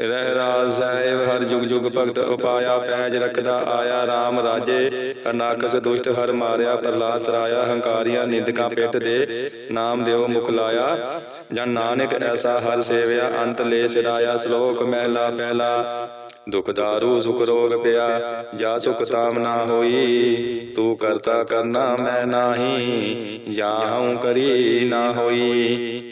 ਰਹਿ ਰਾਜ ਸਾਹਿਬ, ਹਰ ਜੁਗ ਜੁਗ ਭਗਤ ਉਪਾਇਆ, ਪੈਜ ਰਖਦਾ ਆਇਆ RAM ਰਾਜੇ। ਅਨਾਕਸ ਦੁਸ਼ਟ ਹਰ ਮਾਰਿਆ ਪ੍ਰਲਾਦ ਤਰਾਇਆ ਹੰਕਾਰੀਆਂ ਨਿੰਦਕਾਂ ਪਿੱਠ ਦੇ ਨਾਮ ਦਿਓ ਮੁਖ ਲਾਇਆ। ਜਨ ਨਾਨਕ ਐਸਾ ਹਰ ਸੇਵਿਆ, ਅੰਤ ਲੈ ਸਿਰਾਇਆ, ਸ਼ਲੋਕ ਮਹਿਲਾ ਪਹਿਲਾ। ਦੁਖ ਦਾਰੂ, ਸੁਖ ਰੋਗ ਪਿਆ, ਜਾ ਸੁਖ ਤਾਮ ਨਾ ਹੋਈ। ਤੂੰ ਕਰਤਾ ਕਰਨਾ ਮੈਂ ਨਾਹੀ ਜਾਹੂ ਕਰੀ ਨਾ ਹੋਈ।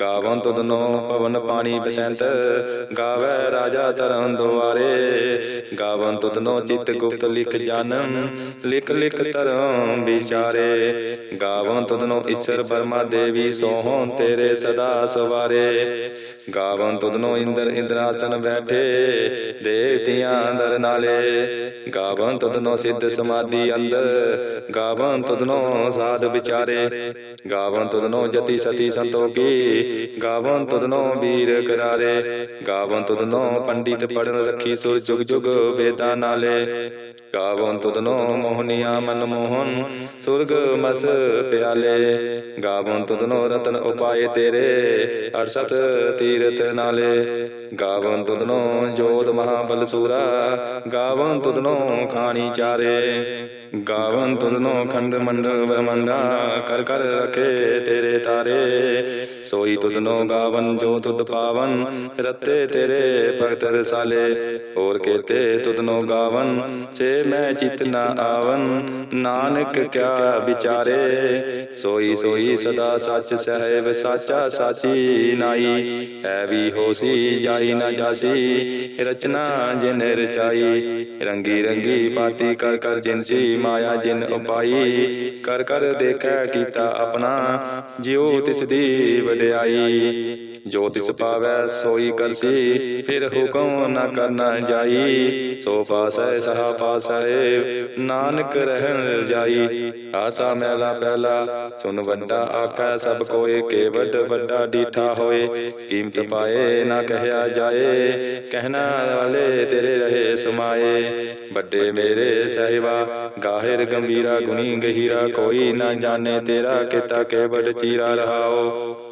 ਗਾਵਨ ਤੁਧਨੋ ਪਵਨ ਪਾਣੀ ਬਸੰਤ, ਗਾਵੇ ਰਾਜਾ ਧਰਮ ਦੁਆਰੇ। ਗਾਵਨ ਤੁਧਨੋ ਚਿਤ ਗੁਪਤ ਲਿਖ ਜਾਨਮ, ਲਿਖ ਲਿਖ ਧਰਮ ਵਿਚਾਰੇ। ਗਾਵਨ ਤੁਧਨੋ ਈਸ਼ਰ ਬਰਮਾ ਦੇਵੀ ਸੋਹੋਂ ਤੇਰੇ ਸਦਾ ਸਵਾਰੇ। ਗਾਵਨ ਤੁਧਨੋ ਇੰਦਰ ਇੰਦਰਾਸਨ ਬੈਠੇ, ਦੇਵਤਿਆਂ ਦਰ ਨਾਲੇ। ਗਾਵਨ ਤੁਧਨੋ ਸਿੱਧ ਸਮਾਧੀ ਅੰਦਰ, ਗਾਵਨ ਤੁਧਨੋ ਸਾਧ ਵਿਚਾਰੇ। ਗਾਵਨ ਤੁਧਨੋ ਜਤੀ ਸਤੀ ਸੰਤੋਖੀ, ਗਾਵਨ ਤੁਧਨੋ ਵੀਰ ਕਰਾਰੇ। ਗਾਵਨ ਤੁਧਨੋ ਪੰਡਿਤ ਪੜਨ ਰੱਖੀ ਸੁਰ ਜੁਗ ਜੁਗ ਵੇਦਾਂ ਨਾਲੇ। ਗਾਵਨ ਤੁਧਨੋ ਮੋਹਨੀਆ ਮਨ ਮੋਹਨ, ਸੁਰਗ ਮਸ ਪਿਆਲੇ। ਗਾਵਨ ਤੁਧਨੋ ਰਤਨ ਉਪਾਏ ਤੇਰੇ, ਅਰਸਤ ਤੀਰਥ ਨਾਲੇ ਗਾਵਨ ਤੁਧਨੋ ਜੋਤ ਮਹਾਬਲ ਸੂਰਾ ਗਾਵਨ ਤੁਧਨੋ ਖਾਣੀ ਚਾਰੇ। ਗਾਵਨ ਤੁਧਨੋ ਖੰਡ ਮੰਡਲ ਬ੍ਰਹਮੰਡਾ ਕਰ ਕਰ ਰਖੇ ਤੇਰੇ ਤਾਰੇ। ਸੋਈ ਤੁਧਨੋ ਗਾਵਨ, ਜੋ ਤੁਧ ਪਾਵਨ, ਰਤੇ ਤੇਰੇ ਭਗਤ ਰਸਾਲੇ। ਹੋਰ ਕੇਤੇ ਤੁਧਨੋ ਗਾਵਨ ਸੇ ਮੈਂ ਚਿਤ ਨਾ ਆਵਨ, ਨਾਨਕ ਕਿਆ ਵਿਚਾਰੇ। ਸੋਈ ਸੋਈ ਸਦਾ ਸੱਚ ਸਹਿਬ, ਸਾਚਾ ਸਾਚੀ ਨਾਈ। ਐ ਵੀ ਹੋਸੀ, ਜਾਈ ਨਾ ਜਾਸੀ, ਰਚਨਾ ਜਿਨ ਰਚਾਈ। ਰੰਗੀ ਰੰਗੀ ਪਾਤੀ ਕਰ ਕਰ ਜਿਨਸੀ ਮਾਇਆ ਜਿਨ ਉਪਾਈ ਕਰ ਕਰ ਦੇਖੈ ਕੀਤਾ ਆਪਣਾ ਜਿਉ ਤਿਸ ਦੀ ਵਡਿਆਈ। ਜੋ ਤਿਸ ਪਾਵੈ ਸੋਈ ਕਰਸੀ ਫਿਰ ਹੁਕਮ ਨਾ ਕਰਨਾ ਜਾਈ। ਸੋ ਪਾਸੈ ਸਹਾ ਪਾਸੈ ਨਾਨਕ ਰਹਿਣ ਜਾਈ। ਆਸਾ ਮਹਿਲਾ ਪਹਿਲਾ ਸੁਨ ਵੱਡਾ ਆਖੈ ਸਭ ਕੋਏ ਕੇ ਵੱਡ ਵੱਡਾ ਡੀਠਾ ਹੋਏ। ਕੀਮਤ ਪਾਏ ਨਾ ਕਹਿਆ ਜਾਏ। ਕਹਿਣਾ ਵਾਲੇ ਤੇਰੇ ਰਹੇ ਸਮਾਏ। ਵੱਡੇ ਮੇਰੇ ਸਹਿਬਾ ਗਾਹਿਰ ਗੰਭੀਰਾ ਗੁਣੀ ਗਹੀਰਾ ਕੋਈ ਨਾ ਜਾਣੇ ਤੇਰਾ ਕੀਤਾ ਕੇ ਵੱਡ ਚੀਰਾ ਰਹਾਓ।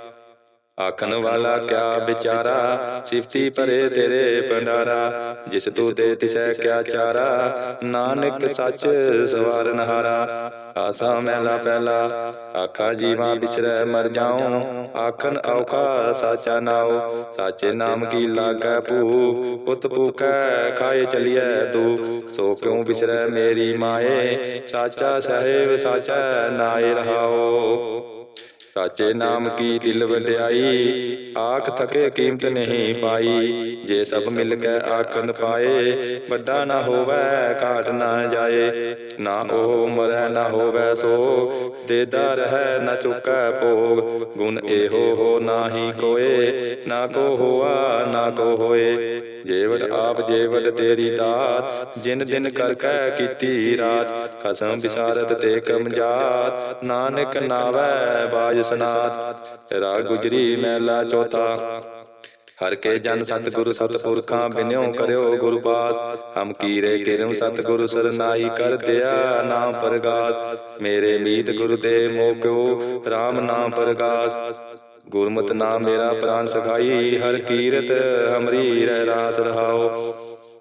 ਆਖਣ ਵਾਲਾ ਕਿਆ ਵਿਚਾਰਾ? ਸਿਫਤੀ ਭਰੇ ਤੇਰੇ ਭੰਡਾਰਾ, ਜਿਸ ਤੂੰ ਦੇ ਤਿਸੈ ਕਿਆ ਚਾਰਾ? ਨਾਨਕ ਸੱਚ ਸਵਾਰਨ ਹਾਰਾ ਆਸਾ ਮਹਿਲਾ ਪਹਿਲਾ, ਆਖਾਂ ਜੀਵਾਂ ਬਿਸਰੈ ਮਰ ਜਾਉ, ਆਖਣ ਔਖਾ ਸਾਚਾ ਨਾਉ, ਸਾਚੇ ਨਾਮ ਕੀ ਲਾਗੈ ਭੂ ਪੁੱਤ ਭੂਖੈ ਖਾਏ ਚਲੀਐ ਤੂ ਸੋ ਕਿਉ ਬਿਸਰੈ ਮੇਰੀ ਮਾਏ? ਸਾਚਾ ਸਾਹਿਬ ਸਾਚਾ ਨਾਏ ਰਹਾਓ। ਸਾਚੇ ਨਾਮ ਕੀ ਦਿਲ ਵਡਿਆਈ? ਆਖ ਥਕੇ ਕੀਮਤ ਨਹੀਂ ਪਾਈ। ਜੇ ਸਭ ਮਿਲ ਕੇ ਆਖਨ ਪਾਏ ਵੱਡਾ ਨਾ ਹੋਵੇ ਘਾਟ ਨਾ ਜਾਏ। ਨਾ ਉਹ ਮਰੈ ਨਾ ਹੋਵੇ ਸੋ ਦੇਦਾ ਰਹਿ ਨਾ ਚੁੱਕੈ ਭੋਗ। ਗੁਣ ਇਹੋ ਹੋ ਨਾਹੀ ਕੋਏ। ਨਾ ਕੋ ਹੋਆ ਨਾ ਕੋ ਹੋਏ। ਜੇਵੜ ਆਪ ਜੇਵੜ ਤੇਰੀ ਦਾਤ। ਜਿਨ ਦਿਨ ਕਰ ਕੈ ਕੀਤੀ ਰਾਤ। ਖਸਮ ਵਿਸਾਰਤ ਤੇ ਕਮਜਾਤ ਨਾਨਕ ਨਾਵੈ ਬਾਜ ਸਨਾਤ, ਰਾਗ ਗੁਜਰੀ ਮਹਿਲਾ ਚੌਥਾ। ਹਰ ਕੇ ਜਨ ਸਤਿਗੁਰੂ ਸਤਿਪੁਰਖਾਂ ਬਿਨਿਓ ਕਰਿਓ ਗੁਰ ਪਾਸ ਹਮ ਕੀਰੇ ਕਿਰਮ ਸਤਿਗੁਰੂ ਸਰਨਾਈ ਕਰ ਦਿਆ ਨਾਮ ਪ੍ਰਗਾਸ। ਮੇਰੇ ਮੀਤ ਗੁਰ ਦੇ ਮੋਕਿਓ RAM ਨਾਮ ਪ੍ਰਗਾਸ। ਗੁਰਮਤਿ ਨਾਮ ਮੇਰਾ ਪ੍ਰਾਨ ਸਖਾਈ, ਹਰ ਕੀਰਤ ਹਮਰੀ ਰਹਿ ਰਾਸ ਰਹਾਓ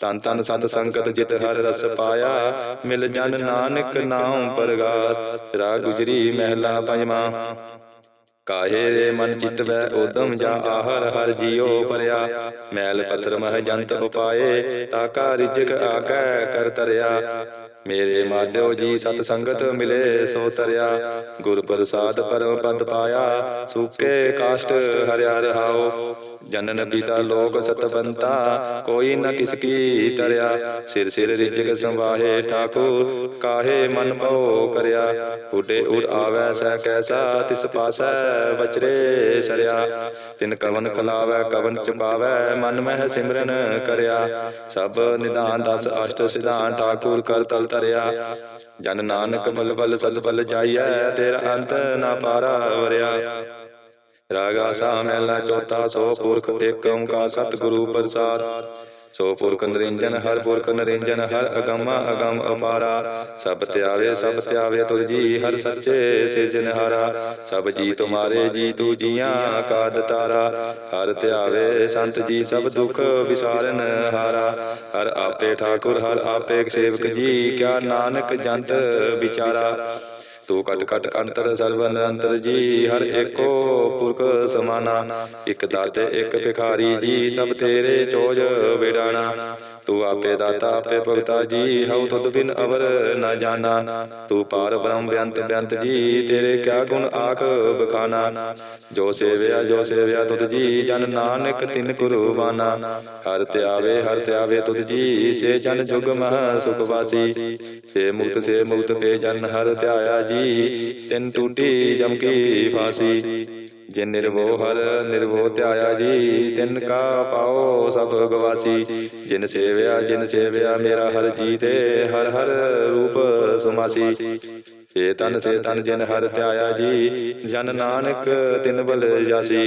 ਤਨ ਤਨ ਸਤ ਸੰਗਤ ਜਿਤ ਹਰ ਰਸ ਪਾਇਆ। ਮਿਲ ਜਨ ਨਾਨਕ ਨਾਮ ਪਰਗਾਸ ਰਾਗ ਗੁਜਰੀ ਮਹਿਲਾ ਪੰਜਵਾਂ। ਕਾਹੇ ਰੇ ਮਨ ਚਿਤ ਵੈ ਉਦਮ ਜਾ ਆਹਰ ਹਰ ਜੀਉ ਪਰਿਆ। ਮੈਲ ਪੱਥਰ ਮਹ ਜੰਤ ਉਪਾਏ ਤਾਕਾ ਰਿਜਕ ਆਕੈ ਕਰ ਤਰਿਆ। ਮੇਰੇ ਮਾਧਿਓ ਜੀ ਸਤ ਸੰਗਤ ਮਿਲੇ ਸੋ ਤਰਿਆ। ਗੁਰ ਪ੍ਰਸਾਦ ਪਰਮ ਪਦ ਪਾਇਆ ਸੁਕੇ ਕਾਸ਼ਟ ਹਰਿਆ ਰਹਾਓ ਜਨਨ ਪਿਤਾ ਲੋਕ ਸਤਬੰਤਾ ਕੋਈ ਨ ਕਿਸ ਕੀ ਤਰਿਆ। ਸਿਰ ਸਿਰ ਰਿਜਕ ਸੰਵਾਹੇ ਠਾਕੁਰ ਕਾਹੇ ਮਨ ਭਉ ਕਰਿਆ। ਉਡੇ ਉਡ ਆਵੈ ਸੈ ਕੈਸਾ ਤਿਸ ਪਾਸੈ ਬਚਰੇ ਸਰਿਆ। ਤਿਨ ਕਵਨ ਖਲਾਵੈ ਕਵਨ ਚਪਾਵੈ ਮਨ ਮਹਿ ਸਿਮਰਨ ਕਰਿਆ। ਸਭ ਨਿਦਾਨ ਦਸ ਅਸ਼ਟ ਸਿਧਾਨ ਠਾਕੁਰ ਕਰ ਤਲ ਤਰਿਆ ਜਨ ਨਾਨਕ ਬਲ ਬਲ ਸਦ ਬਲ ਜਾਈਐ, ਤੇਰਾ ਅੰਤ ਨਾ ਪਾਰਾ ਵਰਿਆ। ਰਾਗਾ ਸਾ ਮਹਿਲਾ ਚੌਥਾ, ਸੋ ਪੁਰਖ ਏਕ ਓੰਕਾਰ ਸਤਿਗੁਰੂ ਪ੍ਰਸਾਦ। ਸੋ ਪੁਰਖ ਨਿਰੰਜਨ, ਹਰ ਪੁਰਖ ਨਿਰੰਜਨ, ਹਰ ਅਗੰਮ ਅਗੰਮ ਅਪਾਰਾ। ਸਭ ਧਿਆਵੇ ਸਭ ਧਿਆਵੇ ਤੁਰ ਜੀ, ਹਰ ਸੱਚੇ ਸਿਰਜਨਹਾਰਾ ਸਭ ਜੀ ਤੁਮਾਰੇ ਜੀ, ਤੂ ਜੀਆਂ ਕਾ ਦਤਾਰਾ ਹਰ ਧਿਆਵੇ ਸੰਤ ਜੀ, ਸਭ ਦੁਖ ਵਿਸਾਰਨ ਹਾਰਾ। ਹਰ ਆਪੇ ਠਾਕੁਰ, ਹਰ ਆਪੇ ਸੇਵਕ ਜੀ, ਕਿਆ ਨਾਨਕ ਜੰਤ ਵਿਚਾਰਾ? ਤੂੰ ਕਟ ਕਟ ਅੰਤਰ ਸਰਬ ਨਿਰੰਤਰ ਜੀ, ਹਰ ਏਕੋ ਪੁਰਖ ਸਮਾਨਾ। ਇਕ ਦਾਤੇ, ਇਕ ਭਿਖਾਰੀ ਜੀ, ਸਭ ਤੇਰੇ ਚੋਜ ਵਿਡਾਣਾ। ਤੂੰ ਆਪੇ ਦਾਤਾ, ਆਪੇ ਭਗਤਾ ਜੀ, ਹਉ ਤੁਧ ਬਿਨ ਅਵਰ ਨਾ ਜਾਣਾ। ਤੂੰ ਪਾਰ ਬ੍ਰਹਮ ਬਿਅੰਤ ਬਿਅੰਤ ਜੀ, ਤੇਰੇ ਕਿਆ ਗੁਣ ਆਖ ਬਖਾਨਾ। ਜੋ ਸੇਵਿਆ ਜੋ ਸੇਵਿਆ ਤੁਧ ਜੀ, ਜਨ ਨਾਨਕ ਤਿਨ ਕੁਰਬਾਨਾ। ਹਰ ਧਿਆਵੇ ਹਰ ਧਿਆਵੇ ਤੁਧ ਜੀ, ਸੇ ਜਨ ਜੁਗ ਮਹ ਸੁਖ ਵਾਸੀ। ਸੇ ਮੁਕਤ ਸੇ ਮੁਕਤ ਪੇ ਜਨ ਹਰ ਧਿਆਇਆ ਜੀ, ਤਿਨ ਟੂਟੀ ਜਮ ਕੀ ਫਾਸੀ। ਜਿਨ ਨਿਰਭਉ ਹਰ ਨਿਰਭਉ ਧਿਆਇਆ ਜੀ ਤਿਨ ਕਾ ਪਾਓ ਸਭ ਗਵਾਸੀ ਜਿਨ ਸੇਵਿਆ ਜਿਨ ਸੇਵਿਆ ਮੇਰਾ ਹਰ ਜੀ ਤੇ ਹਰ ਹਰ ਰੂਪ ਸਮਾਸੀ। ਏ ਤਨ ਸੇ ਤਨ ਜਿਨ ਹਰ ਧਿਆਇਆ ਜੀ ਜਨ ਨਾਨਕ ਤਿਨ ਬਲ ਜਾਸੀ।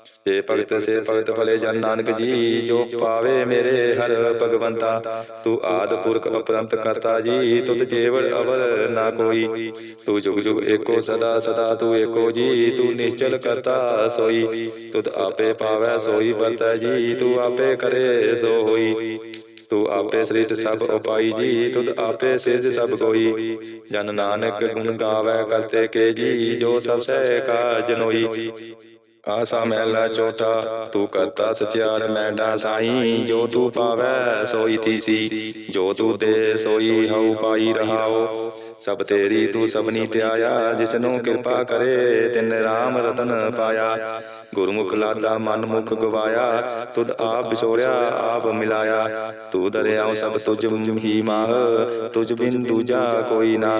ਸੇ ਭਗਤ ਸੇ ਭਗਤ ਭਲੇ ਜਨ ਨਾਨਕ ਜੀ, ਜੋ ਪਾਵੇ ਮੇਰੇ ਹਰ ਭਗਵੰਤਾ, ਤੂੰ ਆਦ ਪੁਰਖ ਅਪਰੰਤ ਕਰਤਾ ਜੀ, ਤੁਧ ਜੇਵੜ ਅਵਰ ਨਾ ਕੋਈ। ਤੂੰ ਜੁਗ ਜੁਗ ਏਕੋ ਸਦਾ ਸਦਾ ਤੂੰ ਏਕੋ ਜੀ, ਤੂੰ ਨਿਸ਼ਚਲ ਕਰਤਾ ਸੋਈ। ਤੁਧ ਆਪੇ ਪਾਵੈ, ਸੋਈ ਵਰਤੈ ਜੀ, ਤੂੰ ਆਪੇ ਕਰੇ ਸੋ ਹੋਈ। ਤੂੰ ਆਪੇ ਸ੍ਰਿਸ਼ਟ ਸਭ ਉਪਾਈ ਜੀ, ਤੁਧ ਆਪੇ ਸਿਰਜ ਸਭ ਕੋਈ। ਜਨ ਨਾਨਕ ਗੁਣ ਗਾਵੇ, ਕਰਤੇ ਕੇ ਜੀ, ਜੋ ਸਭ ਸਹਿ ਕਾ ਜਨੋਈ ਆਸਾ ਮਹਿਲਾ ਚੌਥਾ, ਤੂੰ ਕਰਤਾ ਸਚਿਆਰ ਮੈਂਡਾ ਸਾਈ, ਜੋ ਤੂੰ ਪਾਵੈ, ਸੋਈ ਥੀਸੀ ਜੋ ਤੂੰ ਦੇ, ਸੋਈ ਹਉ ਪਾਈ ਰਹਾਓ। ਸਭ ਤੇਰੀ ਤੂੰ ਸਭਨੀ ਧਿਆਇਆ ਜਿਸ ਕਿਰਪਾ ਕਰੇ, ਤਿਨ ਰਾਮ ਰਤਨ ਪਾਇਆ। ਗੁਰਮੁਖ ਲਾਦਾ ਮਨ ਮੁਖ ਗਵਾਇਆ, ਤੁਧ ਆਪ ਵਿਛੋੜਿਆ, ਆਪ ਮਿਲਾਇਆ। ਤੂੰ ਦਰਿਆਉ ਸਭ ਤੁਝ ਹੀ ਮਾਹ, ਤੁਝ ਬਿਨ ਦੂਜਾ ਕੋਈ ਨਾ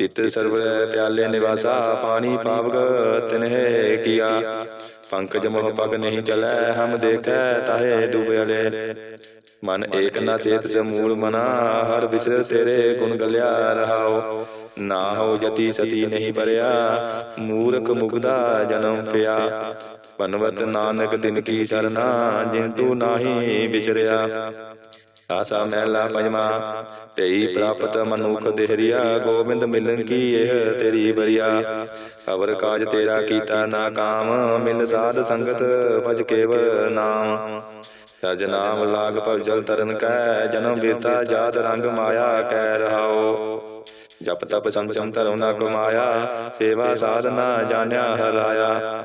ਤਿਤ ਸਰਵ ਪਿਆਲੇ ਨਿਵਾਸਾ, ਪਾਣੀ ਪਾਵਗ ਤਿਨਹਿ ਕੀਆ। ਪੰਕਜ ਮੋਹ ਪਗ ਨਹੀਂ ਚਲੈ, ਹਮ ਦੇਖੈ ਤਾਹੇ ਡੁਬਲੇ ਮਨ ਏਕ ਨਾ ਚੇਤ ਸੇ ਮੂਲ ਮਨਾ, ਹਰ ਬਿਸਰ ਤੇਰੇ ਗੁਣ ਗਲਿਆ ਰਹਾਓ। ਨਾ ਹੋ ਜਤੀ ਸਤੀ ਨਹੀਂ ਪਰਿਆ, ਮੂਰਖ ਮੁਗਦਾ ਜਨਮ ਪਿਆ। ਪਨਵਤ ਨਾਨਕ ਦਿਨ ਕੀ ਸਰਨਾ ਜਿੰਤੂ ਤੂੰ ਨਾਹੀ ਬਿਸਰਿਆ। ਆਸਾ ਮਹਿਲਾ ਪੰਜਵਾ ਭਈ ਪ੍ਰਾਪਤ ਮਨੁਖ ਦੇਹਰੀਆ। ਗੋਬਿੰਦ ਮਿਲਨ ਕੀ ਇਹ ਤੇਰੀ ਬਰੀਆ ਅਵਰ ਕਾਜ ਤੇਰਾ ਕੀਤਾ ਨਾ ਕਾਮ ਮਿਲ ਸਾਧ ਸੰਗਤ ਭਜ ਕੇਵ ਨਾਮ। ਰਜ ਨਾਮ ਲਾਗ ਭਵਜਲ ਤਰਨ ਕੈ। ਜਨਮ ਬੀਰਤਾ ਜਾਤ ਰੰਗ ਮਾਇਆ ਕੈ ਰਹਾਓ। ਜਪ ਤਪ ਸੰਚਮ ਧਰਮ ਨਾ ਕਮਾਇਆ। ਸੇਵਾ ਸਾਧਨਾ ਜਾਣਿਆ ਹਰਾਇਆ।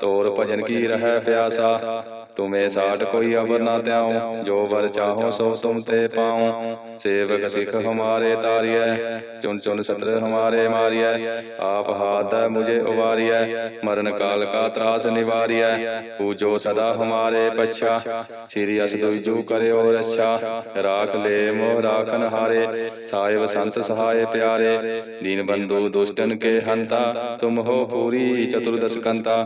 ਤੋਰ ਭਜਨ ਕੀ ਰਹਿ ਪਿਆਸਾ? ਤੁਮੇ ਸਾਟ ਕੋਈ ਅਵਰ ਨਾ ਤਿਆਉ, ਜੋ ਵਰ ਚਾਹੋ ਸੋ ਤੁਮ ਤੇ ਪਾਉ। ਸੇਵਕ ਸਿਖ ਹਮਾਰੇ ਤਾਰੀਐ ਚੁਨ ਚੁਨ ਸਤਰ ਹਮਾਰੇ ਮਾਰੀਐ। ਆਪ ਹਾਥ ਮੁਝੇ ਉਵਾਰੀਐ, ਮਰਨ ਕਾਲ ਕਾ ਤਰਾਸ ਨਿਵਾਰੀਐ। ਪੂਜੋ ਸਦਾ ਹਮਾਰੇ ਪਛਾ, ਸ੍ਰੀ ਅਸ ਦੁਜੂ ਕਰਿਓ ਰੱਛਾ। ਰਾਖ ਲੈ ਮੋਹ ਰਾਖਨ ਹਾਰੇ, ਸਾਹਿਬ ਸੰਤ ਸਹਾਏ ਪਿਆਰੇ। ਦੀਨ ਬੰਦੂ ਦੁਸ਼ਟਨ ਕੇ ਹੰਤਾ, ਤੁਮ ਹੋ ਪੂਰੀ ਚਤੁਰਦਸ ਕੰਤਾ।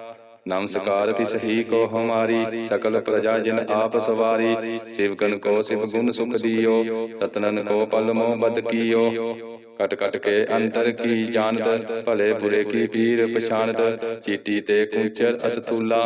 ਨਮਸਕਾਰ ਤਿਸ ਹੀ ਕੋ ਹਮਾਰੀ ਸਕਲ ਪ੍ਰਜਾ ਜਿਨ ਆਪ ਸਵਾਰੀ ਸਿਵਕਨ ਕੋ ਸਿਵ ਗੁਣ ਸੁਖ ਦਿਓ ਤਤਨਨ ਕੋ ਪਲ ਮੋ ਬਦ ਕੀਓ। ਕਟ ਕਟ ਕੇ ਅੰਤਰ ਕੀ ਜਾਣਤ ਭਲੇ ਬੁਰੇ ਕੀ ਪੀਰ ਪਛਾਨਤ ਚੀਟੀ ਤੇ ਕੁੰਚਰ ਅਸਤੂਲਾ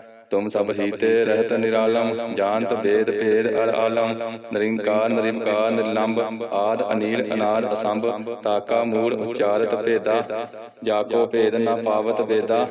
ਤੁਮ ਸਭ ਸੀਤੇ, ਰਹਿਤ ਨਿਰਾਲਮ ਜਾਣਤ ਭੇਦ ਭੇਦ ਅਰ ਆਲਮ। ਨਿਰੰਕਾਰ ਨਿਰਮਕਾਰ ਨਿਰਲੰਭ ਆਦ, ਅਨੀਲ, ਅਨਾਦ, ਅਸੰਭ, ਤਾਕਾ, ਮੂੜ, ਉਚਾਰਤ, ਭੇਦਾ। ਜਾਕੋ ਭੇਦ ਨਾ ਪਾਵਤ ਵੇਦਾ।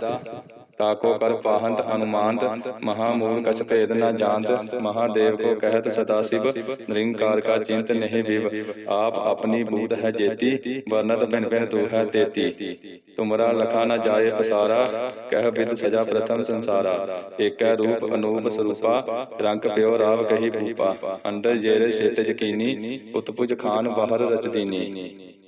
ਤਾਕੋ ਕਰ ਪਾਹੰਤ ਹਨੁਮਾਨਤ ਮਹਾਮੂਲ ਕਛ ਭੇਦ ਨਾ ਜਾਣਤ ਮਹਾਦੇਵ ਕੋ ਕਹਿਤ ਸਦਾ ਸਿਵ, ਨਿਰੰਕਾਰ ਕਾ ਚਿੰਤ ਨਹੀਂ ਵਿਵ। ਆਪ ਆਪਣੀ ਬੂਤ ਹੈ ਜੇਤੀ, ਵਰਨਤ ਭਿਨ ਭਿਨ ਤੂ ਹੈ ਤੇਤੀ। ਤੁਮਰਾ ਲਖਾ ਨਾ ਜਾਏ ਪਸਾਰਾ, ਕਹਿ ਬਿਦ ਸਜਾ ਪ੍ਰਥਮ ਸੰਸਾਰਾ। ਏਕੈ ਰੂਪ ਅਨੂਪ ਸਰੂਪਾ, ਰੰਗ ਪਿਓ ਰਾਵ ਕਹੀ ਭੂਪਾ। ਅੰਡਰ ਜੇਰੇ ਛੇਤ ਜਕੀਨੀ ਉਤਪੁਜ ਖਾਨ ਬਾਹਰ ਰਚਦੀਨੀ।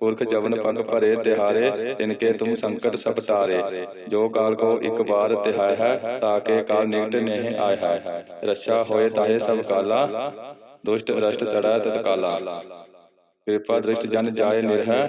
ਪੁਰਖ ਜਵਨ ਪਗ ਭਰੇ ਤਿਹਾਰੇ ਤਿਨਕੇ ਤੁਮ ਸੰਕਟ ਸਭ ਟਾਰੇ। ਜੋ ਕਾਲ ਕੋ ਇੱਕ ਵਾਰ ਤਿਹਾਇ ਹੈ ਤਾਕੇ ਕਾਲ ਨਿਕਟ ਨਹੀਂ ਆਇ ਹੈ। ਰਛਾ ਹੋਏ ਤਾਹੇ ਸਭ ਕਾਲਾ, ਦੁਸ਼ਟ ਰਸ਼ਟ ਚੜਾ ਤਤਕਾਲਾ। ਕਿਰਪਾ ਦ੍ਰਿਸ਼ਟ ਜਨ ਜਾਏ ਨਿਰਹਿ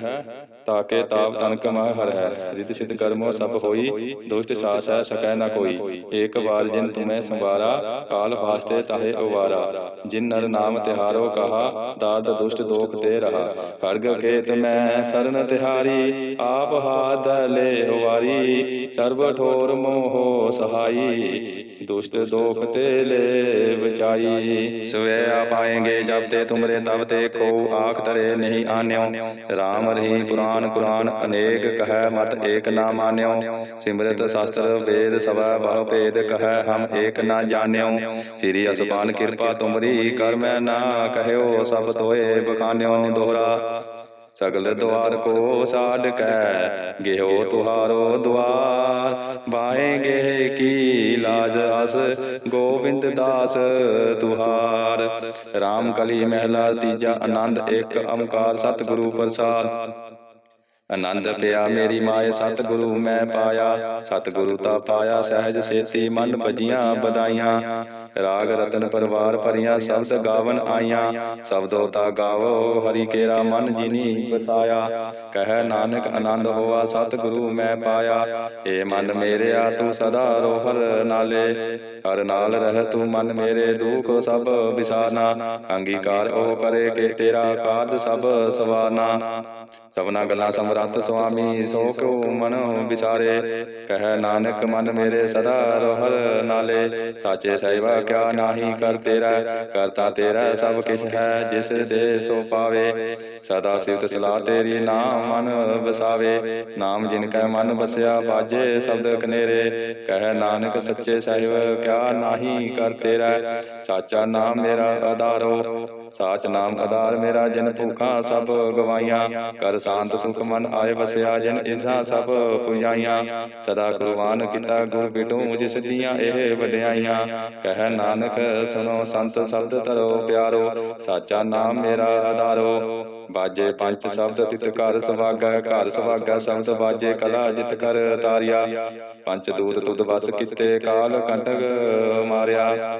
ਤਾਕੇ ਤਾਪ ਤਨਕ ਮਹ ਹਰ ਹੈ ਰਿਤ ਸਿਧ ਕਰਮੋ ਸਭ ਹੋਈ ਦੁਸ਼ਟ ਸਾਸ ਹੈ ਸਕੈ ਨ ਕੋਈ। ਏਕ ਵਾਰ ਜਿਨ ਤੁਮੈ ਸੰਵਾਰਾ ਕਾਲ ਵਾਸਤੇ ਤਾਹੇ ਉਵਾਰਾ। ਜਿਨ ਨਰ ਨਾਮ ਤਿਹਾਰੋ ਕਹਾ ਦਾਦ ਦੁਸ਼ਟ ਦੋਖ ਤੇ ਰਹਾ। ਖੜਗ ਕੇ ਤੁਮੈ ਸਰਨ ਤਿਹਾਰੀ ਆਪ ਹਾਥ ਲੈ ਵਾਰੀ ਸਰਬ ਠੋਰ ਮੋਹ ਸਹਾਈ ਦੁਸ਼ਟ ਦੋਖ ਤੇ ਲੈ ਬਚਾਈ ਸਵੇ ਆਪ ਆਏਗੇ ਜਬ ਤੇ ਤੁਮਰੇ ਤਬ ਤੇ ਕੋ ਆਖ ਤਰੇ ਨਹੀਂ ਆਨਿਓ। RAM ਰਹੀ ਪੁਰਾਨ ਕੁਰਾਨ ਅਨੇਕ ਕਹੈ, ਮਤ ਏਕ ਨਾ ਮਾਨਿਓ। ਸਿਮਰਤ ਸ਼ਾਸਤਰ ਵੇਦ ਸਭਾ ਬਹੁ ਭੇਦ ਕਹੈ, ਹਮ ਏਕ ਨਾ ਜਾਣਿਓ। ਸ੍ਰੀ ਅਸਬਾਨ ਕਿਰਪਾ ਤੁਮਰੀ ਕਰ ਮੈਂ ਨਾ ਕਹਿਓ, ਸਭ ਤੋਏ ਬਖਾਨਿਓ ਦੋਹਰਾ ਸਗਲ ਦੁਆਰ ਕੋ ਸਾਡ ਕੈ ਗਿਓ ਤੁਹਾਰੋ ਦੁਆਰ ਬਾਏਗੇ ਕੀ ਲਾਜ ਅਸ, ਗੋਬਿੰਦ ਦਾਸ ਤੁਹਾਰ। RAM ਕਲੀ ਮਹਿਲਾ, ਤੀਜਾ ਆਨੰਦ ਇੱਕ ਓੰਕਾਰ ਸਤਿਗੁਰੂ ਪ੍ਰਸਾਦ। ਆਨੰਦ ਪਿਆ ਮੇਰੀ ਮਾਏ ਸਤਿਗੁਰੂ ਮੈਂ ਪਾਇਆ ਸਤਿਗੁਰੂ ਤਾ ਪਾਇਆ ਸਹਿਜ ਸੇਤੀ ਮਨ ਭਜੀਆਂ ਬਦਾਈਆਂ ਰਾਗ ਰਤਨ ਪਰਵਾਰ ਭਰੀਆਂ ਸ਼ਬਦ ਗਾਵਨ ਆਈਆਂ। ਸਬਦੋ ਤਾ ਗਾਵੋ, ਹਰੀ ਕੇਰਾ ਮਨ ਜਿਨੀ ਵਸਾਇਆ। ਕਹਿ ਨਾਨਕ ਆਨੰਦ ਹੋਆ ਸਤ ਗੁਰੂ ਮੈਂ ਪਾਇਆ। ਏ ਮਨ ਮੇਰਿਆ, ਤੂੰ ਸਦਾ ਰੋਹਰ ਨਾਲੇ। ਹਰ ਨਾਲ ਰਹਿ ਤੂੰ ਮਨ ਮੇਰੇ ਦੁਖ ਸਭ ਵਿਸਾਰਨਾ ਅੰਗੀਕਾਰ ਉਹ ਕਰੇ ਕਿ ਤੇਰਾ ਕਾਰਜ ਸਭ ਸਵਾਰਨਾ ਸਭਨਾ ਗੱਲਾਂ ਸਮਰੱਥ ਸੁਆਮੀ, ਸੋ ਕਿਉ ਮਨ ਵਿਸਾਰੇ? ਕਹਿ ਨਾਨਕ ਮਨ ਮੇਰੇ ਸਦਾ ਰੋਹਰ ਨਾਲੇ। ਸਾਚੇ ਸਹਿਵਾ ਕਿਆ ਨਾਹੀ ਕਰ ਤੇਰਾ ਕਰਤਾ ਤੇਰਾ ਸਭ ਕਿਛ ਹੈ, ਜਿਸ ਦੇ ਸੋ ਪਾਵੇ। ਸਦਾ ਸਿਫਤ ਸਲਾਹ ਤੇਰੀ ਨਾਮ ਮਨ ਵਸਾਵੇ। ਨਾਮ ਜਿਨ ਕੈ ਮਨ ਵਸਿਆ ਬਾਜੇ ਸ਼ਬਦ ਕਨੇਰੇ। ਕਹਿ ਨਾਨਕ ਸੱਚੇ ਸਾਹਿਬ, ਕਿਆ ਨਾਹੀ ਕਰ ਤੇਰਾ। ਸਾਚਾ ਨਾਮ ਮੇਰਾ ਆਧਾਰੋ ਸਾਚ ਨਾਮ ਆਧਾਰ ਮੇਰਾ ਜਨ ਭੂਖਾਂ ਸਭ ਗਵਾਈਆਂ ਕਰ ਸ਼ਾਂਤ ਸੁਖ ਮਨ ਆਏ ਵਸਿਆ ਜਨ ਇਸਾ ਸਭ ਪੁਜਾਈਆਂ। ਸਦਾ ਕੁਰਬਾਨ ਕੀਤਾ ਗੁਰ ਬਿਟੂ ਜਿਸ ਦੀਆਂ ਇਹ ਵਡਿਆਈਆਂ। ਕਹਿ ਨਾਨਕ ਸੁਣੋ ਸੰਤ ਸ਼ਬਦ ਧਰੋ ਪਿਆਰੋ। ਸਾਚਾ ਨਾਮ ਮੇਰਾ ਆਧਾਰੋ। ਬਾਜੇ ਪੰਜ ਸ਼ਬਦ ਤਿਤ ਕਰ ਸੁਭਾਗੈ। ਘਰ ਸੁਭਾਗੈ ਸ਼ਬਦ ਬਾਜੇ ਕਲਾ ਜਿਤ ਕਰ ਤਾਰਿਆ। ਪੰਜ ਦੂਤ ਤੁਧ ਵਸ ਕੀਤੇ ਕਾਲ ਕੰਟਕ ਮਾਰਿਆ।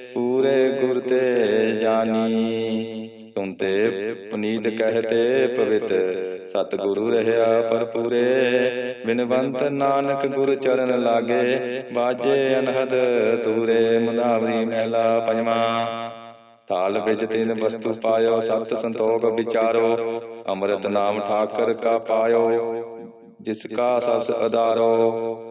ਪੂਰੇ ਗੁਰ ਤੇ ਜਾਨੀ। ਸੁਨਤੇ ਪੁਨੀਤ ਕਹਤੇ ਪਵਿੱਤ ਸਤ ਗੁਰੂ ਰਹਿਆ ਪਰਪੂਰੇ ਬਿਨਵੰਤ ਨਾਨਕ ਗੁਰ ਚਰਨ ਲਾਗੇ, ਬਾਜੇ ਅਨਹਦ ਤੂਰੇ ਮੁਨਾਵਰੀ ਮਹਿਲਾ ਪੰਜਵਾਂ। ਥਾਲ ਵਿੱਚ ਤਿੰਨ ਵਸਤੂ ਪਾਇਓ, ਸਤ ਸੰਤੋਖ ਵਿਚਾਰੋ। ਅੰਮ੍ਰਿਤ ਨਾਮ ਠਾਕਰ ਕਾ ਪਾਇਓ, ਜਿਸ ਕਾ ਸਬਸ ਅਦਾਰੋ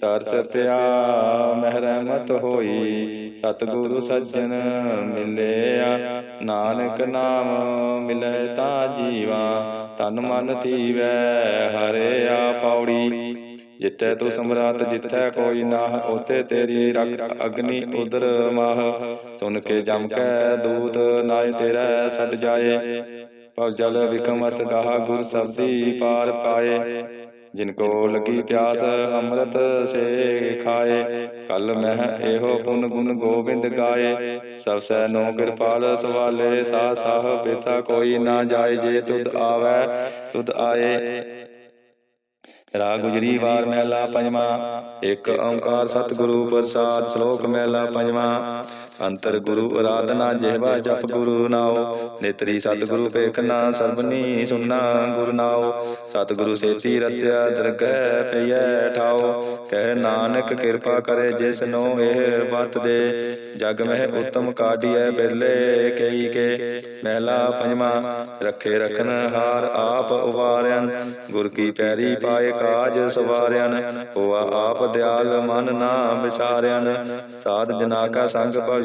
ਤਰਸ ਪਿਆ ਮਹਿਰਮਤ ਹੋਈ। ਸਤਿਗੁਰੂ ਸੱਜਣ ਮਿਲਿਆ, ਨਾਨਕ ਨਾਮ ਮਿਲੇ ਤਾ ਜੀਵਾ, ਤਨ ਮਨ ਧੀਵੈ ਹਰਿਆ ਪੌੜੀ। ਜਿੱਥੇ ਤੂੰ ਸਮਰਾਤ, ਜਿੱਥੇ ਕੋਈ ਨਾਹ ਉਤੇ ਤੇਰੀ ਰਖ ਅਗਨੀ ਉਦਰ ਮਾਹ। ਸੁਨ ਕੇ ਜਮ ਕੈ ਦੂਤ ਨਾਏ ਤੇਰਾ ਛੱਡ ਜਾਏ। ਭਵ ਜਲ ਵਿਕਮ ਅਸ ਗਾਹ, ਗੁਰ ਸਬਦੀ ਪਾਰ ਪਾਏ। ਜਿਨ ਕੋ ਲਗੀ ਪਿਆਸ, ਅੰਮ੍ਰਿਤ ਸੇ ਖਾਏ, ਕਲ ਮਹਿ ਇਹੋ ਪੁਨ ਗੁਣ ਗੋਬਿੰਦ ਗਾਏ। ਸਭ ਸੈ ਨੋ ਕਿਰਪਾਲ, ਸਵਾਲੇ ਸਾ ਸਾਹ ਬੇਤਾ ਕੋਈ ਨਾ ਜਾਏ, ਜੇ ਤੁਧ ਆਵੈ, ਤੁਧ ਆਏ। ਰਾਗ ਗੁਜਰੀ ਵਾਰ ਮਹਿਲਾ ਪੰਜਵਾਂ ਇੱਕ ਓੰਕਾਰ ਸਤਿਗੁਰੂ ਪ੍ਰਸਾਦ ਸ਼ਲੋਕ ਮਹਿਲਾ ਪੰਜਵਾਂ। ਅੰਤਰ ਗੁਰੂ ਅਰਾਧਨਾ ਜਿਹਵਾ ਜਪ ਗੁਰੂ ਨਾਉ। ਨੇਤਰੀ ਸਤਿਗੁਰੂ ਪੇਖਨਾ ਸਰਬਨੀ ਸੁਨਾ ਗੁਰੂ ਨਾਉ। ਸਤਿਗੁਰੂ ਸੇਤੀ ਰਤਿਆ ਦਰਗਹਿ ਪਈਐ ਠਾਉ। ਕਹਿ ਨਾਨਕ ਕਿਰਪਾ ਕਰੇ ਜਿਸ ਇਹ ਬਤ ਦੇ। ਜਗ ਮਹਿ ਉਤਮ ਕਾਢੀਐ ਬਿਰਲੇ ਕਈ ਕੇ। ਮਹਿਲਾ ਪੰਜਵਾਂ, ਰੱਖੇ ਰਖਨ ਹਾਰ ਆਪ ਉਵਾਰਿਆਨ ਗੁਰ ਕੀ ਪੈਰੀ ਪਾਏ ਕਾਜ ਸਵਾਰਿਆਨ ਹੋਆ ਆਪ ਦਿਆਲ ਮਨ ਨਾ ਵਿਸਾਰਿਆਨ ਸਾਧ ਜਨਾ ਕਾ ਸੰਗ ਭਵ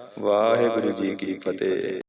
ਵਾਹਿਗੁਰੂ ਜੀ ਕੀ ਫਤਿਹ।